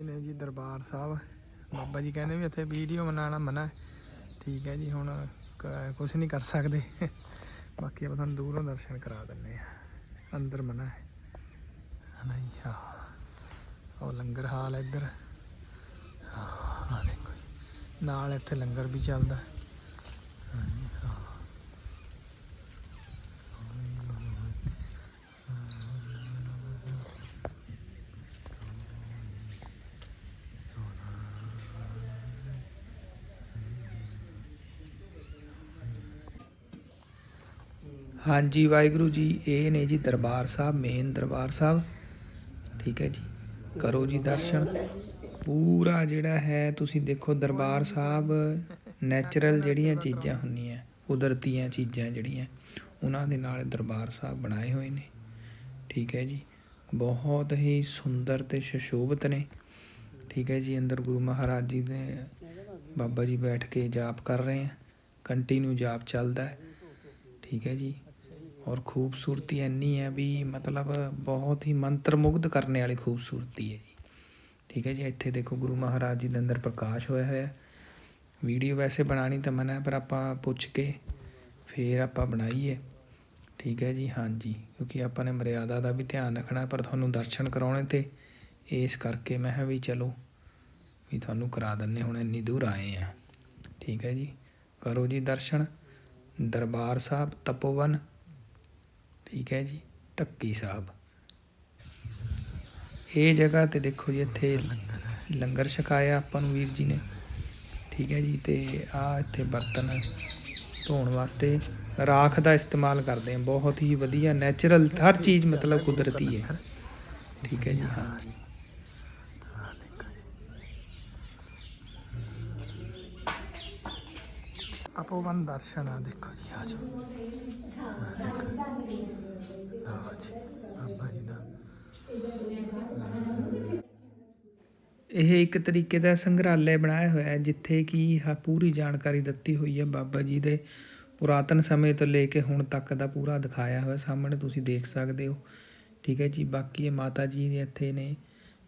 ਇਹਨੇ ਜੀ ਦਰਬਾਰ ਸਾਹਿਬ ਬਾਬਾ ਜੀ ਕਹਿੰਦੇ ਵੀ ਇੱਥੇ ਵੀਡੀਓ ਬਣਾਉਣਾ ਮਨਾ ਠੀਕ ਹੈ ਜੀ, ਹੁਣ ਕੁਝ ਨਹੀਂ ਕਰ ਸਕਦੇ। ਬਾਕੀ ਆਪਾਂ ਤੁਹਾਨੂੰ ਦੂਰੋਂ ਦਰਸ਼ਨ ਕਰਾ ਦਿੰਨੇ ਆ ਅੰਦਰ ਮਨਾ ਹੈ। ਨਹੀਂ ਹਾਂ ਉਹ ਲੰਗਰ ਹਾਲ ਹੈ ਇੱਧਰ। ਹਾਂ ਦੇਖੋ ਨਾਲ ਇੱਥੇ ਲੰਗਰ ਵੀ ਚੱਲਦਾ। ਹਾਂਜੀ, ਵਾਹਿਗੁਰੂ ਜੀ, ਇਹ ਨੇ ਜੀ ਦਰਬਾਰ ਸਾਹਿਬ, ਮੇਨ ਦਰਬਾਰ ਸਾਹਿਬ। ਠੀਕ ਹੈ ਜੀ, ਕਰੋ ਜੀ ਦਰਸ਼ਨ। ਪੂਰਾ ਜਿਹੜਾ ਹੈ, ਤੁਸੀਂ ਦੇਖੋ ਦਰਬਾਰ ਸਾਹਿਬ ਨੈਚੁਰਲ ਜਿਹੜੀਆਂ ਚੀਜ਼ਾਂ ਹੁੰਦੀਆਂ, ਕੁਦਰਤੀਆਂ ਚੀਜ਼ਾਂ ਜਿਹੜੀਆਂ, ਉਹਨਾਂ ਦੇ ਨਾਲ ਦਰਬਾਰ ਸਾਹਿਬ ਬਣਾਏ ਹੋਏ ਨੇ। ਠੀਕ ਹੈ ਜੀ, ਬਹੁਤ ਹੀ ਸੁੰਦਰ ਤੇ ਸੁਸ਼ੋਭਿਤ ਨੇ। ਠੀਕ ਹੈ ਜੀ, ਅੰਦਰ ਗੁਰੂ ਮਹਾਰਾਜ ਜੀ ਦੇ ਬਾਬਾ ਜੀ ਬੈਠ ਕੇ ਜਾਪ ਕਰ ਰਹੇ ਆ, ਕੰਟੀਨਿਊ ਜਾਪ ਚੱਲਦਾ ਹੈ। ਠੀਕ ਹੈ ਜੀ ਔਰ ਖੂਬਸੂਰਤੀ ਇੰਨੀ ਹੈ ਵੀ ਮਤਲਬ ਬਹੁਤ ਹੀ ਮੰਤਰ ਮੁਗਧ ਕਰਨੇ ਵਾਲੀ ਖੂਬਸੂਰਤੀ ਹੈ ਜੀ। ਠੀਕ ਹੈ ਜੀ, ਇੱਥੇ ਦੇਖੋ ਗੁਰੂ ਮਹਾਰਾਜ ਜੀ ਦੇ ਅੰਦਰ ਪ੍ਰਕਾਸ਼ ਹੋਇਆ ਹੋਇਆ ਵੀਡੀਓ ਵੈਸੇ ਬਣਾਣੀ ਤਾਂ ਮਨਾ ਹੈ, ਪਰ ਆਪਾਂ ਪੁੱਛ ਕੇ ਫੇਰ ਆਪਾਂ ਬਣਾਈਏ। ਠੀਕ ਹੈ ਜੀ, ਹਾਂਜੀ, ਕਿਉਂਕਿ ਆਪਾਂ ਨੇ ਮਰਿਆਦਾ ਦਾ ਵੀ ਧਿਆਨ ਰੱਖਣਾ ਪਰ ਤੁਹਾਨੂੰ ਦਰਸ਼ਨ ਕਰਾਉਣੇ ਤੇ ਇਸ ਕਰਕੇ ਮੈਂ ਕਿਹਾ ਵੀ ਚਲੋ ਵੀ ਤੁਹਾਨੂੰ ਕਰਾ ਦਿੰਨੇ ਹੁਣ ਇੰਨੀ ਦੂਰ ਆਏ ਆ ਠੀਕ ਹੈ ਜੀ, ਕਰੋ ਜੀ ਦਰਸ਼ਨ। ਦਰਬਾਰ ਸਾਹਿਬ, ਤਪੋਵਨ। ਠੀਕ ਹੈ ਜੀ ਟੱਕੀ ਸਾਹਿਬ। ਇਹ ਜਗ੍ਹਾ ਤੇ ਦੇਖੋ ਜੀ, ਇੱਥੇ ਲੰਗਰ ਛਕਾਇਆ ਆਪਾਂ ਨੂੰ ਵੀਰ ਜੀ ਨੇ। ਠੀਕ ਹੈ ਜੀ, ਤੇ ਆ ਇੱਥੇ ਬਰਤਨ ਧੋਣ ਵਾਸਤੇ ਰਾਖ ਦਾ ਇਸਤੇਮਾਲ ਕਰਦੇ ਆ ਬਹੁਤ ਹੀ ਵਧੀਆ ਨੈਚੁਰਲ ਹਰ ਚੀਜ਼ ਮਤਲਬ ਕੁਦਰਤੀ ਹੈ। ਠੀਕ ਹੈ ਜੀ, ਹਾਂ ਜੀ। ਤਪੋਵਨ ਦਰਸ਼ਨ ਆ, ਦੇਖੋ ਜੀ, ਆ ਜਾਓ। ਬਾਬਾ ਜੀ ਦਾ। ਇਹ ਇੱਕ ਤਰੀਕੇ ਦਾ ਸੰਗ੍ਰਹਾਲय ਬਣਾਇਆ ਹੋਇਆ ਹੈ, ਜਿੱਥੇ ਕਿ ਹ, ਪੂਰੀ ਜਾਣਕਾਰੀ ਦਿੱਤੀ ਹੋਈ ਹੈ ਬਾਬਾ ਜੀ ਦੇ ਪੁਰਾਤਨ ਸਮੇਂ ਤੋਂ ਲੈ ਕੇ ਹੁਣ ਤੱਕ ਦਾ ਪੂਰਾ ਦਿਖਾਇਆ ਹੋਇਆ। ਸਾਹਮਣੇ ਤੁਸੀਂ ਦੇਖ ਸਕਦੇ ਹੋ। ਠੀਕ ਹੈ ਜੀ, ਬਾਕੀ ਇਹ ਮਾਤਾ ਜੀ ਨੇ ਇੱਥੇ ਨੇ,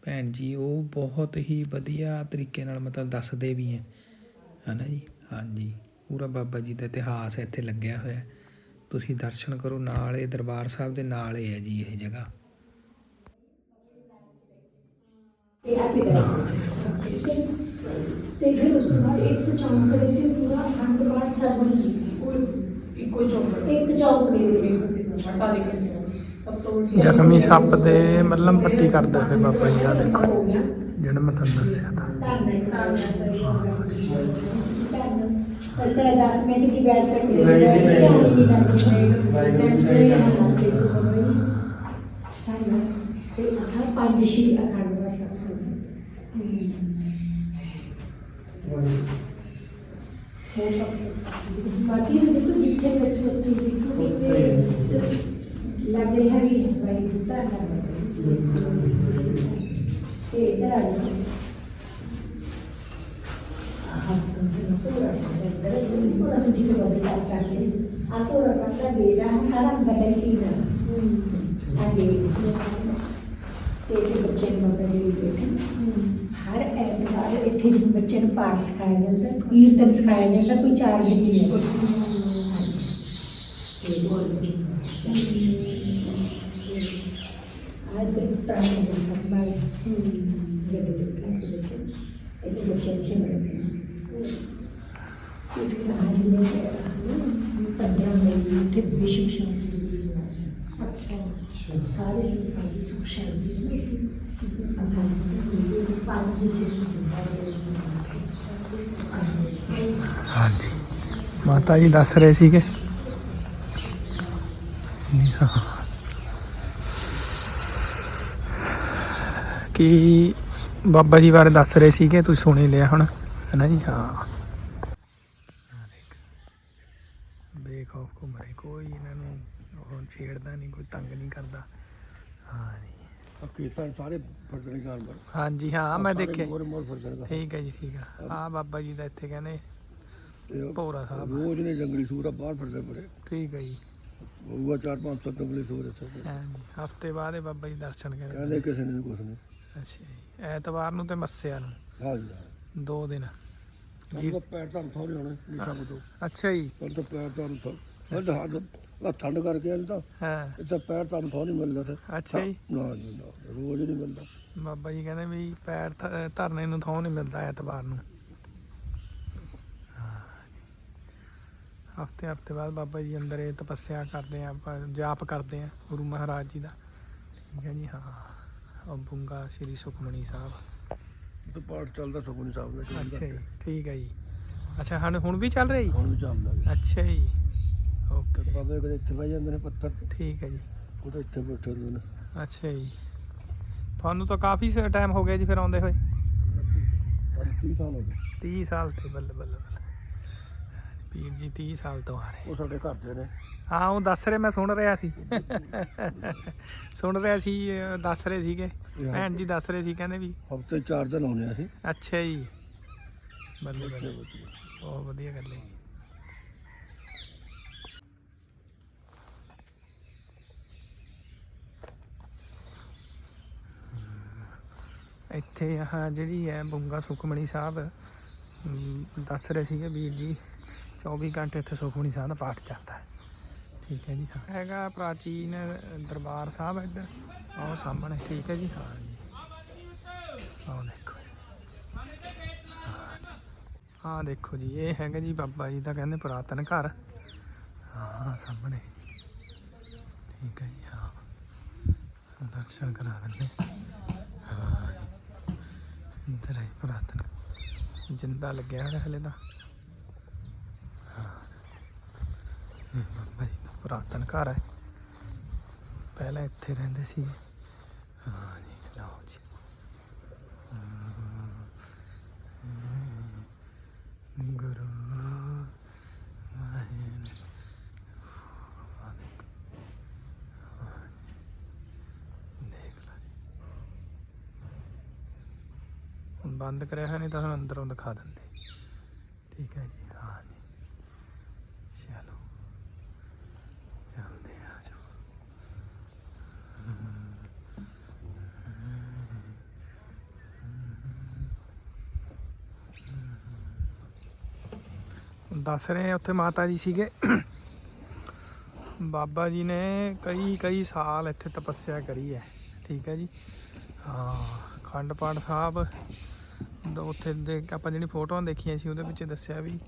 ਭੈਣ ਜੀ, ਉਹ ਬਹੁਤ ਹੀ ਵਧੀਆ ਤਰੀਕੇ ਨਾਲ ਮਤਲਬ ਦੱਸਦੇ ਵੀ ਹੈ। ਹਨਾ ਜੀ? ਹਾਂਜੀ। ਪੂਰਾ ਬਾਬਾ ਜੀ ਦਾ ਇਤਿਹਾਸ ਇੱਥੇ ਲੱਗਿਆ ਹੋਇਆ ਹੈ। ਤੁਸੀਂ ਦਰਸ਼ਨ ਕਰੋ ਨਾਲ ਇਹ ਦਰਬਾਰ ਸਾਹਿਬ ਦੇ ਨਾਲ ਹੀ ਹੈ ਜੀ ਇਹ ਜਗ੍ਹਾ। ਤੇ ਹੈ ਤੇ ਫਿਰ ਉਸ ਤੋਂ ਬਾਅਦ ਇੱਕ ਚੌਂਕ ਦੇ ਤੇ ਪੂਰਾ ਅਖੰਡ ਪਾਠ ਸਰਵਣ ਇੱਕੋ ਚੌਂਕ ਇੱਕ ਚੌਂਕ ਦੇ ਦੇ ਮੱਥਾ ਟੇਕਣ ਸਭ ਤੋਂ ਵੱਡੀ ਜ਼ਖਮੀ ਸੱਪ ਦੇ ਮੱਲਮ ਪੱਟੀ ਕਰਦਾ ਹੈ ਬਾਬਾ ਜੀ ਆ ਦੇਖੋ। ਹੋ ਜਿਹੜਾ ਮੈਂ ਤੁਹਾਨੂੰ ਦੱਸਿਆ ਤਾਂ। ਧੰਨ ਹੈ ਧੰਨ ਅਸਾਂ 10 ਮਿੰਟ ਦੀ ਬੈਠ ਸਕਦੇ ਹਾਂ ਧਿਆਨ ਨਹੀਂ ਕਰਨਾ ਤੇ ਆਹ ਪੰਜ ਸ਼੍ਰੀ ਅਖੰਡ ਪਾਠ ਸਾਹਿਬ ਸਰਵਣ ਇਸ ਬਾਕੀ ਦੇ ਦੇਖੋ ਜਿੱਥੇ ਬੈਠੇ ਉੱਥੇ ਦੇਖੋ ਕਿ ਲੱਗ ਰਿਹਾ ਵੀ ਹੈ ਭਾਈ ਬੁੱਤਾ ਨਾ ਤੇ ਇਧਰ ਆ ਜਾਓ ਆਹ ਪੂਰਾ ਸੰਦਰ ਪੂਰਾ ਸੁਜੀ ਕੇ ਬੰਦ ਕਰ ਕਰਕੇ ਆ ਪੂਰਾ ਸੰਦਰ ਬੇੜਾ ਤੇ ਇਹ ਬੱਚੇ ਨੂੰ ਮਗਰ ਦੇ ਹਰ ਐਤਵਾਰ ਇੱਥੇ ਬੱਚੇ ਨੂੰ ਪਾਠ ਸਿਖਾਇਆ ਜਾਂਦਾ ਕੀਰਤਨ ਸਿਖਾਇਆ ਜਾਂਦਾ ਕੋਈ ਚਾਰਜ ਨਹੀਂ ਹੈ ਤੇ ਬੋਲ ਬੱਚੇ ਆਹ ਪ੍ਰਾਣ ਦੇ ਸੱਚ ਬਾਰੇ ਜਿਹੜੇ ਇਹ ਬੱਚੇ ਸੇ ਸਾਰੇ ਸੰਸਾਰ ਦੀ ਸੁਖ ਸ਼ਾਂਤੀ ਨੂੰ ਪੰਜ ਹਾਂਜੀ। ਮਾਤਾ ਜੀ ਦੱਸ ਰਹੇ ਸੀਗੇ। ਕਿ ਬਾਬਾ ਜੀ ਬਾਰੇ ਦੱਸ ਰਹੇ ਸੀਗੇ? ਤੁਸੀਂ ਸੁਣ ਹੀ ਲਿਆ ਹੁਣ। ਹੈ ਨਾ ਜੀ? ਹਾਂ ਆਹ ਦੇਖ। ਬੇਖੌਫ ਘੁੰਮ ਰਹੇ ਕੋਈ ਇਹਨਾਂ ਨੂੰ ਉਹ ਛੇੜਦਾ ਨਹੀਂ ਕੋਈ ਤੰਗ ਨਹੀਂ ਕਰਦਾ। ਹਾਂ ਜੀ। ਸਾਰੇ ਜਾਨਵਰ। ਹਾਂਜੀ ਹਾਂ ਮੈਂ ਦੇਖਿਆ। ਮੋਰ ਮੋਰ ਠੀਕ ਹੈ ਜੀ ਠੀਕ ਆ। ਆ ਬਾਬਾ ਜੀ ਦਾ ਇੱਥੇ ਕਹਿੰਦੇ ਤੇ ਭੋਰਾ ਸਾਹਿਬ। ਰੋਜ਼ ਨੇ ਜੰਗਲੀ ਸੂਰ ਆ ਬਾਹਰ ਫਿਰਦੇ ਬੜੇ ਠੀਕ ਹੈ ਜੀ। ਹੋਊਗਾ ਚਾਰ ਪੰਜ ਸੌ ਜੰਗਲੀ ਸੂਰ ਇੱਥੇ ਹਾਂਜੀ ਹਫ਼ਤੇ ਬਾਅਦ ਇਹ ਬਾਬਾ ਜੀ ਦਰਸ਼ਨ ਕਰੇ। ਕਹਿੰਦੇ ਕਿਸੇ ਨੇ ਕੁਛ ਨਹੀਂ। ਅੱਛਾ ਜੀ ਐਤਵਾਰ ਨੂੰ ਤੇ ਮੱਸਿਆ ਨੂੰ। ਹਾਂ ਜੀ ਹਾਂ। ਦੋ ਦਿਨ। ਸਾਨੂੰ ਤਾਂ ਪੈਰ ਤਾਂ ਥੋੜੇ ਹੋਣੇ ਨਿਸ਼ਾ ਬਤੋ ਅੱਛਾ ਜੀ। ਪਰ ਤਾਂ ਪੈਰ ਤਾਂ ਮੈਂ ਤਾਂ ਹੱਥ ਠੰਡ ਕਰਕੇ ਤਾਂ। ਹਾਂ। ਇੱਥੇ ਪੈਰ ਤਾਂ ਥੋ ਨਹੀਂ ਮਿਲਦਾ ਤੇ ਅੱਛਾ ਜੀ। ਨਾ ਜੀ ਨਾ ਰੋਜ਼ ਨਹੀਂ ਮਿਲਦਾ। ਬਾਬਾ ਜੀ ਕਹਿੰਦੇ ਵੀ ਪੈਰ ਧਰਨੇ ਨੂੰ ਥਾਂ ਨਹੀਂ ਮਿਲਦਾ ਐਤਵਾਰ ਨੂੰ। ਹਫ਼ਤੇ ਹਫ਼ਤੇ ਬਾਅਦ ਬਾਬਾ ਜੀ ਅੰਦਰ ਇਹ ਤਪੱਸਿਆ ਕਰਦੇ ਆ ਆਪਾਂ ਜਾਪ ਕਰਦੇ ਆ ਗੁਰੂ ਮਹਾਰਾਜ ਜੀ ਦਾ। ਠੀਕ ਹੈ ਜੀ ਹਾਂ। ਉਹ ਬੁੰਗਾ ਸ੍ਰੀ ਸੁਖਮਣੀ ਸਾਹਿਬ। ਤੇ ਪਾਠ ਚੱਲਦਾ ਸੁਖਮਨੀ ਸਾਹਿਬ ਦਾ। ਅੱਛਾ ਜੀ ਠੀਕ ਹੈ ਜੀ। ਅੱਛਾ ਹਨ ਹੁਣ ਵੀ ਚੱਲ ਰਿਹਾ ਜੀ? ਹੁਣ ਵੀ ਚੱਲਦਾ ਜੀ। ਅੱਛਾ ਜੀ। ਓਕੇ ਬਾਬੇ ਕਦੇ ਇੱਥੇ ਬਹਿ ਜਾਂਦੇ ਨੇ ਪੱਥਰ ਤੇ। ਠੀਕ ਹੈ ਜੀ। ਉਹ ਤਾਂ ਇੱਥੇ ਬੈਠੇ ਹੁੰਦੇ ਨੇ। ਅੱਛਾ ਜੀ। ਤੁਹਾਨੂੰ ਤਾਂ ਕਾਫੀ ਟਾਈਮ ਹੋ ਗਿਆ ਜੀ ਫਿਰ ਆਉਂਦੇ ਹੋਏ। ਪਰ ਕੀ ਸਾਲ ਹੋ ਗਏ। 30 ਸਾਲ ਤੇ ਬੱਲੇ ਬੱਲੇ ਪੀਰ ਜੀ 30 ਸਾਲ ਤੋਂ ਆ ਰਹੇ। ਉਹ ਸਾਡੇ ਘਰ ਦੇ ਨੇ। ਹਾਂ ਉਹ ਦੱਸ ਰਹੇ ਮੈਂ ਸੁਣ ਰਿਹਾ ਸੀ। ਸੁਣ ਰਿਹਾ ਸੀ ਦੱਸ ਰਹੇ ਸੀਗੇ। ਭੈਣ ਜੀ ਦੱਸ ਰਹੇ ਸੀ ਕਹਿੰਦੇ ਵੀ ਹਫ਼ਤੇ ਚਾਰ ਦਿਨ ਆਉਂਦੇ ਅਸੀਂ। ਅੱਛਾ ਜੀ। ਬੱਲੇ ਬੱਲੇ। ਬਹੁਤ ਵਧੀਆ ਗੱਲ ਹੈ। ਇੱਥੇ ਆਹ ਜਿਹੜੀ ਹੈ ਬੰਗਾ ਸੁਖਮਣੀ ਸਾਹਿਬ ਦੱਸ ਰਹੇ ਸੀਗੇ ਵੀਰ ਜੀ 24 ਘੰਟੇ ਇੱਥੇ ਸੁਖਮਣੀ ਸਾਹਿਬ ਦਾ ਪਾਠ ਚੱਲਦਾ ਹੈ। ਠੀਕ ਹੈ ਜੀ, ਹਾਂ। ਹੈਗਾ ਪ੍ਰਾਚੀਨ ਦਰਬਾਰ ਸਾਹਿਬ ਇੱਧਰ, ਆਹ ਸਾਹਮਣੇ, ਠੀਕ ਹੈ ਜੀ, ਹਾਂ ਜੀ। ਆਹ ਦੇਖੋ ਹਾਂ ਦੇਖੋ ਜੀ, ਇਹ ਹੈਗਾ ਜੀ ਬਾਬਾ ਜੀ ਦਾ ਕਹਿੰਦੇ ਪੁਰਾਤਨ ਘਰ। ਹਾਂ ਸਾਹਮਣੇ ਠੀਕ ਹੈ ਜੀ, ਹਾਂ। ਦਰਸ਼ਨ ਕਰਾ ਦਿੰਦੇ। ਹਾਂ। ਇੰਦਰ ਹੈ ਪੁਰਾਤਨ ਜਿੰਦਾ ਲੱਗਿਆ ਹੋਇਆ ਹਲੇ ਦਾ ਬਾਬਾ ਜੀ ਦਾ ਪੁਰਾਤਨ ਘਰ ਹੈ। ਪਹਿਲਾਂ ਇੱਥੇ ਰਹਿੰਦੇ ਸੀ ਹਾਂ ਜੀ, ਲਓ ਜੀ ਗੁਰੂ ਵਾਹਿਗੁਰੂ ਬੰਦ ਕਰਿਆ ਹੋਇਆ, ਨਹੀਂ ਤਾਂ ਤੁਹਾਨੂੰ ਅੰਦਰੋਂ ਦਿਖਾ ਦਿੰਦੇ। ਠੀਕ ਹੈ ਜੀ, ਹਾਂ ਜੀ। ਚਲੋ। ਚੱਲਦੇ ਆ ਜੋ ਦੱਸ ਰਹੇ ਉੱਥੇ ਮਾਤਾ ਜੀ ਸੀਗੇ। ਬਾਬਾ ਜੀ ਨੇ ਕਈ ਕਈ ਸਾਲ ਇੱਥੇ ਤਪੱਸਿਆ ਕਰੀ ਹੈ। ਠੀਕ ਹੈ ਜੀ। ਹਾਂ ਖੰਡ ਪਾਠ ਸਾਹਿਬ ਉੱਥੇ ਦੇ ਆਪਾਂ ਜਿਹੜੀ ਫੋਟੋਆਂ ਦੇਖੀਆਂ ਸੀ ਉਹਦੇ ਵਿੱਚ ਦੱਸਿਆ ਵੀ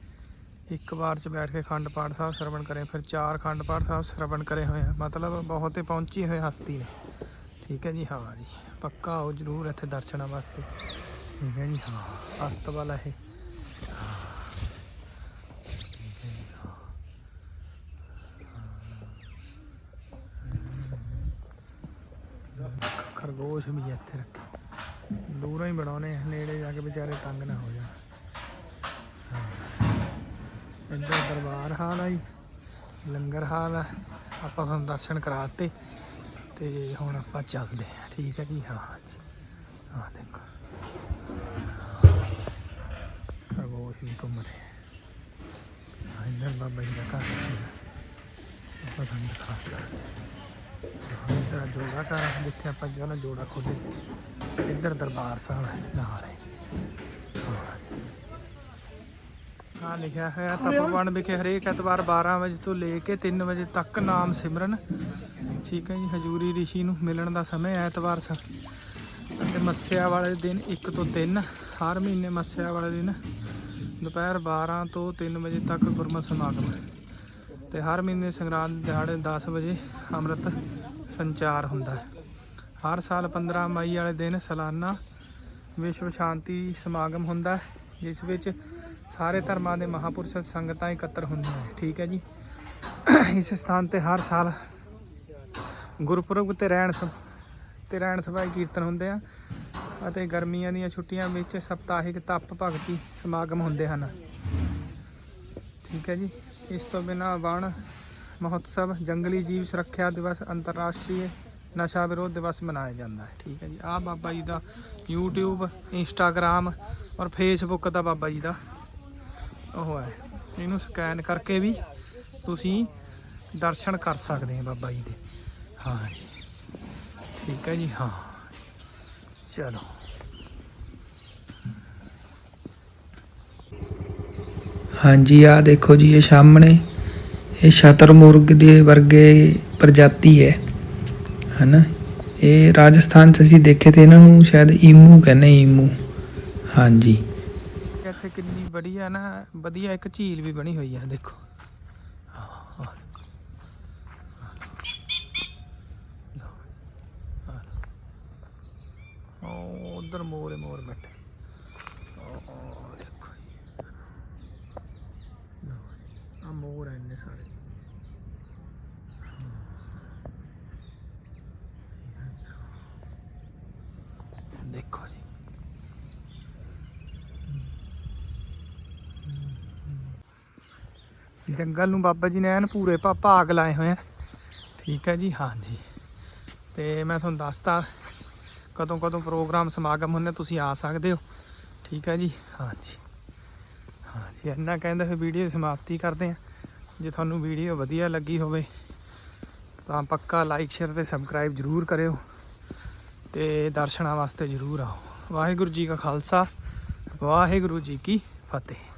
ਇੱਕ ਵਾਰ ਚ ਬੈਠ ਕੇ ਖੰਡ ਪਾਠ ਸਾਹਿਬ ਸਰਵਣ ਕਰੇ ਫਿਰ ਚਾਰ ਖੰਡ ਪਾਠ ਸਾਹਿਬ ਸਰਵਣ ਕਰੇ ਹੋਏ ਆ। ਮਤਲਬ ਬਹੁਤ ਹੀ ਪਹੁੰਚੀ ਹੋਏ ਹਸਤੀ ਨੇ। ਠੀਕ ਹੈ ਜੀ ਹਾਂ ਜੀ। ਪੱਕਾ ਆਓ ਜਰੂਰ ਇੱਥੇ ਦਰਸ਼ਨਾਂ ਵਾਸਤੇ। ਠੀਕ ਹੈ ਜੀ ਹਾਂ ਅਸਤ ਵਾਲਾ ਇਹ। ਖਰਗੋਸ਼ ਵੀ ਇੱਥੇ ਰੱਖੇ। ਦੂਰੋਂ ਹੀ ਬਣਾਉਣੇ ਆ, ਵਿਚਾਰੇ ਤੰਗ ਨਾ ਹੋ ਜਾਣ। ਇੱਧਰ ਦਰਬਾਰ ਹਾਲ ਆ ਜੀ, ਲੰਗਰ ਹਾਲ ਆ। ਆਪਾਂ ਤੁਹਾਨੂੰ ਦਰਸ਼ਨ ਕਰਾਤੇ ਤੇ ਹੁਣ ਆਪਾਂ ਚੱਲਦੇ ਆ ਠੀਕ ਹੈ ਜੀ? ਹਾਂ ਹਾਂ ਦੇਖੋ। ਖਰਗੋਸ਼ ਵੀ ਘੁੰਮ ਰਹੇ ਇੱਧਰ ਬਾਬਾ ਜੀ ਦਾ ਘਰ ਆਪਾਂ ਤੁਹਾਨੂੰ ਦਿਖਾਤਾ ਇੱਧਰ ਜੋੜਾ ਘਰ ਜਿੱਥੇ ਆਪਾਂ ਜਿਹੜਾ ਜੋੜਾ ਖੋਲੇ। ਇੱਧਰ ਦਰਬਾਰ ਸਾਹਿਬ ਨਾਲ ਹੈ। ਹਾਂ ਲਿਖਿਆ ਹੋਇਆ ਤਪਵਣ ਵਿਖੇ ਹਰੇਕ ਐਤਵਾਰ 12 ਵਜੇ ਤੋਂ ਲੈ ਕੇ 3 ਵਜੇ ਤੱਕ ਨਾਮ ਸਿਮਰਨ। ਠੀਕ ਹੈ ਜੀ, ਹਜੂਰੀ ਰਿਸ਼ੀ ਨੂੰ ਮਿਲਣ ਦਾ ਸਮੇਂ ਐਤਵਾਰ ਸ, ਅਤੇ ਮੱਸਿਆ ਵਾਲੇ ਦਿਨ 1 ਤੋਂ 3 ਹਰ ਮਹੀਨੇ ਮੱਸਿਆ ਵਾਲੇ ਦਿਨ ਦੁਪਹਿਰ 12 ਤੋਂ 3 ਵਜੇ ਤੱਕ ਗੁਰਮਤਿ ਸਮਾਗਮ। ਤੇ ਹਰ ਮਹੀਨੇ ਸੰਗਰਾਂਦ ਦਿਹਾੜੇ 10 ਵਜੇ ਅੰਮ੍ਰਿਤ ਸੰਚਾਰ ਹੁੰਦਾ ਹੈ। ਹਰ ਸਾਲ 15 ਮਈ ਵਾਲੇ ਦਿਨ ਸਾਲਾਨਾ ਵਿਸ਼ਵ ਸ਼ਾਂਤੀ ਸਮਾਗਮ ਹੁੰਦਾ ਜਿਸ ਵਿੱਚ ਸਾਰੇ ਧਰਮਾਂ ਦੇ ਮਹਾਪੁਰਸ਼ ਸੰਗਤਾਂ ਇਕੱਤਰ ਹੁੰਦੀਆਂ ਠੀਕ ਹੈ ਜੀ। ਇਸ ਸਥਾਨ ਤੇ ਹਰ ਸਾਲ ਗੁਰਪੁਰਬ ਤੇ ਰਹਿਣ ਸਭ ਤੇ ਰਹਿਣ ਸਭਾ ਕੀਰਤਨ ਹੁੰਦੇ ਆ ਅਤੇ ਗਰਮੀਆਂ ਦੀਆਂ ਛੁੱਟੀਆਂ ਵਿੱਚ ਸਪਤਾਹਿਕ ਤਪ ਭਗਤੀ ਸਮਾਗਮ ਹੁੰਦੇ ਹਨ। ਠੀਕ ਹੈ ਜੀ। ਇਸ ਤੋਂ ਬਿਨਾਂ ਵਣ ਮਹੋਤਸਵ, ਜੰਗਲੀ ਜੀਵ ਸੁਰੱਖਿਆ ਦਿਵਸ, ਅੰਤਰਰਾਸ਼ਟਰੀ ਨਸ਼ਾ ਵਿਰੋਧ ਦਿਵਸ ਮਨਾਇਆ ਜਾਂਦਾ ਹੈ। ਠੀਕ ਹੈ ਜੀ। ਆਹ ਬਾਬਾ ਜੀ ਦਾ YouTube, Instagram ਔਰ Facebook ਦਾ ਬਾਬਾ ਜੀ ਦਾ ਉਹ ਹੈ। ਇਹਨੂੰ ਸਕੈਨ ਕਰਕੇ ਵੀ ਤੁਸੀਂ ਦਰਸ਼ਨ ਕਰ ਸਕਦੇ ਆ ਬਾਬਾ ਜੀ ਦੇ। ਹਾਂ ਜੀ। ਠੀਕ ਹੈ ਜੀ, ਹਾਂ। ਚਲੋ। ਹਾਂਜੀ ਆ ਦੇਖੋ ਜੀ, ਇਹ ਸਾਹਮਣੇ ਇਹ ਸ਼ਤਰਮੁਰਗ ਦੇ ਵਰਗੇ ਪ੍ਰਜਾਤੀ ਹੈ। ਹਨਾ ਇਹ ਰਾਜਸਥਾਨ ਚ ਅਸੀਂ ਦੇਖੇ ਤੇ ਇਹਨਾਂ ਨੂੰ ਸ਼ਾਇਦ ਈਮੂ ਕਹਿੰਦੇ ਈਮੂ ਹਾਂਜੀ ਇੱਥੇ ਕਿੰਨੀ ਵਧੀਆ ਨਾ ਵਧੀਆ ਇੱਕ ਝੀਲ ਵੀ ਬਣੀ ਹੋਈ ਆ ਦੇਖੋ ਉਹ ਉਧਰ ਮੋਰ ਹੀ ਮੋਰ ਬੈਠੇ ਉਹ ਦੇਖੋ ਜੀ ਆ ਮੋਰ ਆ ਇੰਨੇ ਸਾਰੇ ਦੇਖੋ ਜੀ ਜੰਗਲ ਨੂੰ ਬਾਬਾ ਜੀ ਨੇ ਐਨ ਪੂਰੇ ਭਾ- ਭਾਗ ਲਾਏ ਹੋਏ ਆ। ਠੀਕ ਹੈ ਜੀ, ਹਾਂਜੀ। ਤੇ ਮੈਂ ਤੁਹਾਨੂੰ ਦੱਸਤਾ ਕਦੋਂ ਕਦੋਂ ਪ੍ਰੋਗਰਾਮ, ਸਮਾਗਮ ਹੁੰਦੇ, ਤੁਸੀਂ ਆ ਸਕਦੇ ਹੋ। ਠੀਕ ਹੈ ਜੀ, ਹਾਂਜੀ। ਹਾਂਜੀ, ਇੰਨਾ ਕਹਿੰਦਾ ਫਿਰ ਵੀਡੀਓ ਸਮਾਪਤੀ ਕਰਦੇ ਆ ਜੇ ਤੁਹਾਨੂੰ ਵੀਡੀਓ ਵਧੀਆ ਲੱਗੀ ਹੋਵੇ, ਤਾਂ ਪੱਕਾ ਲਾਈਕ ਸ਼ੇਅਰ ਤੇ ਸਬਸਕ੍ਰਾਈਬ ਜਰੂਰ ਕਰਿਓ। ਤੇ ਦਰਸ਼ਨਾਂ ਵਾਸਤੇ ਜਰੂਰ ਆਓ। ਵਾਹਿਗੁਰੂ ਜੀ ਕਾ ਖਾਲਸਾ, ਵਾਹਿਗੁਰੂ ਜੀ ਕੀ ਫਤਿਹ।